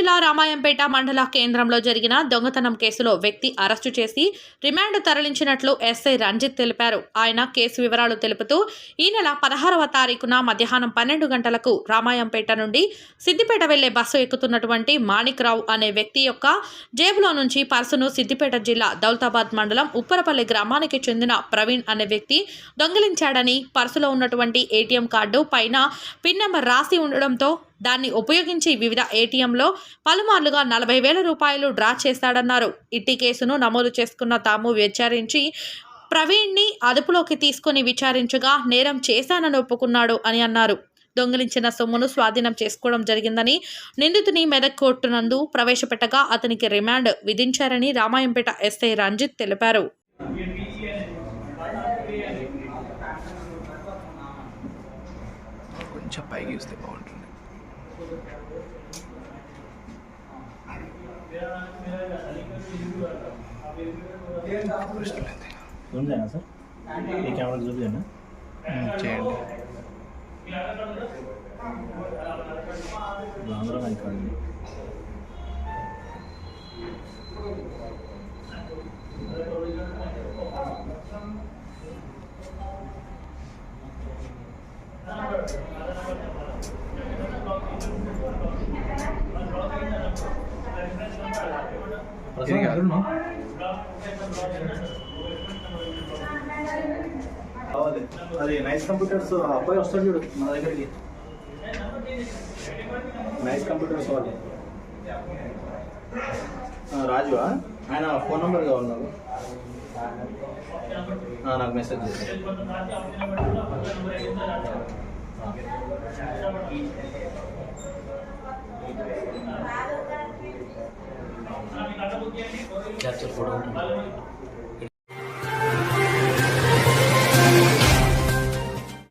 జిల్లా రామాయంపేట మండల కేంద్రంలో జరిగిన దొంగతనం కేసులో వ్యక్తి అరెస్టు చేసి రిమాండ్ తరలించినట్లు ఎస్ఐ రంజిత్ తెలిపారు. ఆయన కేసు వివరాలు తెలుపుతూ ఈ నెల పదహారవ తారీఖున మధ్యాహ్నం పన్నెండు గంటలకు రామాయంపేట నుండి సిద్దిపేట వెళ్ళే బస్సు ఎక్కుతున్నటువంటి మాణిక్ రావు అనే వ్యక్తి యొక్క జేబులో నుంచి పర్సును సిద్దిపేట జిల్లా దౌలతాబాద్ మండలం ఉప్పరపల్లి గ్రామానికి చెందిన ప్రవీణ్ అనే వ్యక్తి దొంగిలించాడని పర్సులో ఉన్నటువంటి ఏటీఎం కార్డు పైన పిన్ నెంబర్ రాసి ఉండడంతో దాన్ని ఉపయోగించి వివిధ ఏటీఎంలో పలుమార్లుగా నలభై వేల రూపాయలు డ్రా చేశాడన్నారు ఇట్టి కేసును నమోదు చేసుకున్న తాము విచారించి ప్రవీణ్ని అదుపులోకి తీసుకుని విచారించగా నేరం చేశానని ఒప్పుకున్నాడు అని అన్నారు. దొంగిలించిన సొమ్మును స్వాధీనం చేసుకోవడం జరిగిందని నిందితుని మెదక్ కోర్టునందు ప్రవేశపెట్టగా అతనికి రిమాండ్ విధించారని రామాయంపేట ఎస్ఐ రంజిత్ తెలిపారు. కొంచెం పైకి వస్తే బాగుంటుంది ప్రశ్నలు అయితే. జూమ్ చేయనా సార్ ఈ కెమెరా జూమ్ చేయనా ఉమ్, చేయండి అందరూ నాకు కాదు ఇది అది నైస్ కంప్యూటర్స్ అబ్బాయి వస్తాడు చూడు మన దగ్గరికి నైస్ కంప్యూటర్స్ వాళ్ళు రాజువా ఆయన ఫోన్ నెంబర్ కావాలి నాకు నాకు మెసేజ్ చేశారు Teatro Forum